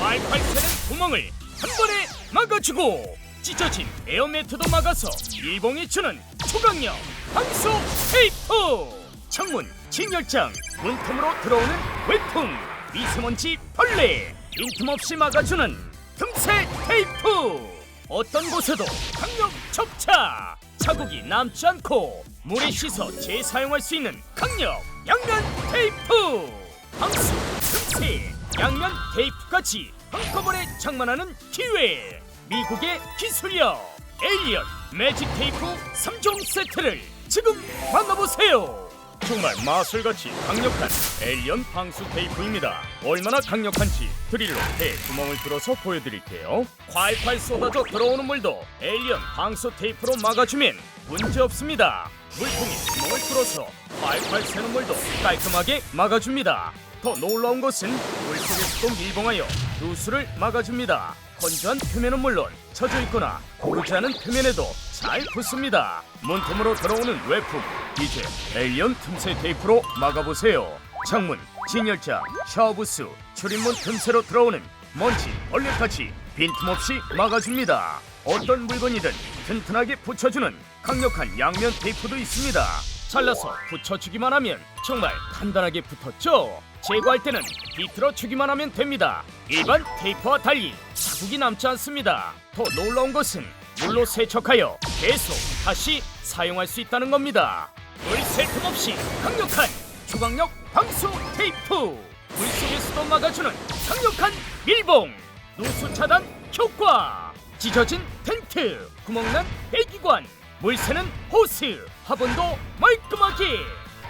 왈왈 새는 구멍을 한 번에 막아주고 찢어진 에어매트도 막아서 일봉이 주는 초강력 방수 테이프 창문 진열장 문틈으로 들어오는 외풍 미세먼지 벌레 빈틈없이 막아주는 틈새 테이프. 어떤 곳에도 강력 접착 자국이 남지 않고 물에 씻어 재사용할 수 있는 강력 양면 테이프. 방수 틈새 양면 테이프까지 한꺼번에 장만하는 기회. 미국의 기술력 에일리언 매직 테이프 3종 세트를 지금 만나보세요. 정말 마술같이 강력한 에일리언 방수 테이프입니다. 얼마나 강력한지 드릴로 배 구멍을 뚫어서 보여드릴게요. 콸콸 쏟아져 들어오는 물도 에일리언 방수 테이프로 막아주면 문제없습니다. 물통에 구멍을 뚫어서 콸콸 새는 물도 깔끔하게 막아줍니다 더 놀라운 것은 물 속에서도 밀봉하여 누수를 막아줍니다. 건조한 표면은 물론 젖어 있거나 고르지 않은 표면에도 잘 붙습니다. 문틈으로 들어오는 외풍 이제 에일리언 틈새 테이프로 막아보세요. 창문, 진열장, 샤워부스, 출입문 틈새로 들어오는 먼지, 벌레까지 빈틈없이 막아줍니다. 어떤 물건이든 튼튼하게 붙여주는 강력한 양면 테이프도 있습니다. 잘라서 붙여주기만 하면 정말 간단하게 붙었죠? 제거할 때는 비틀어 주기만 하면 됩니다. 일반 테이프와 달리 자국이 남지 않습니다. 더 놀라운 것은 물로 세척하여 계속 다시 사용할 수 있다는 겁니다. 물새 틈 없이 강력한 초강력 방수 테이프 물속에서도 막아주는 강력한 밀봉 누수 차단 효과 찢어진 텐트 구멍난 배기관 물새는 호스 화분도 말끔하게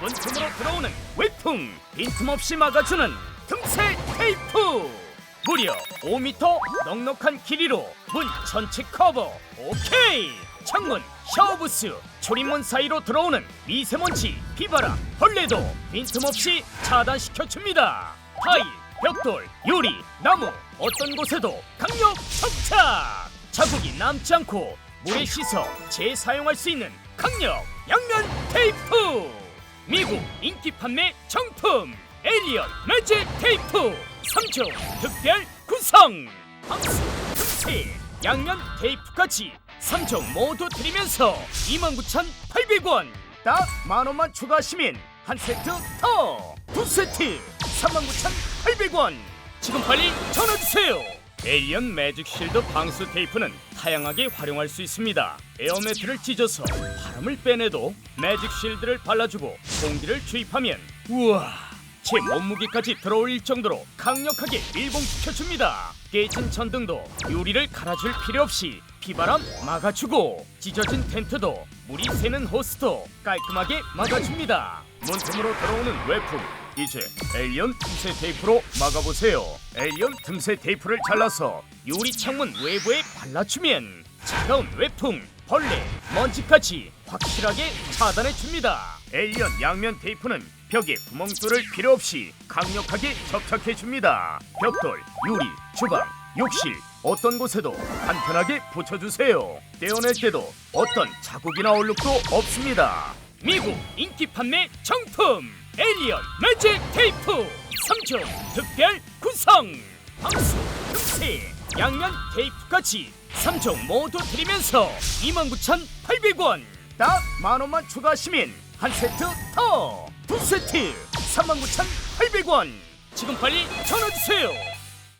문틈으로 들어오는 외풍 빈틈없이 막아주는 틈새 테이프. 무려 5m 넉넉한 길이로 문 전체 커버. 오케이! 창문 샤워부스 출입문 사이로 들어오는 미세먼지 비바람 벌레도 빈틈없이 차단시켜줍니다. 타일 벽돌 유리 나무 어떤 곳에도 강력 접착! 자국이 남지 않고 물에 씻어 재사용할 수 있는 강력 양면 테이프 미국 인기 판매 정품 에리얼 매직 테이프 3종 특별 구성. 방수 틈새 양면 테이프까지 3종 모두 드리면서 29,800원. 딱 만원만 추가하시면 한 세트 더. 두 세트 39,800원. 지금 빨리 전화주세요. 에이언 매직 실드 방수 테이프는 다양하게 활용할 수 있습니다. 에어매트를 찢어서 바람을 빼내도 매직 실드를 발라주고 공기를 주입하면 우와 제 몸무게까지 들어올릴 정도로 강력하게 밀봉시켜줍니다. 깨진 전등도 유리를 갈아줄 필요 없이 비바람 막아주고 찢어진 텐트도 물이 새는 호스도 깔끔하게 막아줍니다. 문틈으로 들어오는 외풍 이제 에일리언 틈새 테이프로 막아보세요. 에일리언 틈새 테이프를 잘라서 유리 창문 외부에 발라주면 차가운 외풍, 벌레, 먼지까지 확실하게 차단해 줍니다. 에일리언 양면 테이프는 벽에 구멍 뚫을 필요 없이 강력하게 접착해 줍니다. 벽돌, 유리, 주방, 욕실 어떤 곳에도 간편하게 붙여주세요. 떼어낼 때도 어떤 자국이나 얼룩도 없습니다. 미국 인기 판매 정품 에일리언 매직 테이프. 3종 특별 구성. 방수, 틈새, 양면 테이프까지 3종 모두 드리면서 29,800원. 딱 만원만 추가하시면 한 세트 더. 두 세트 39,800원. 지금 빨리 전화주세요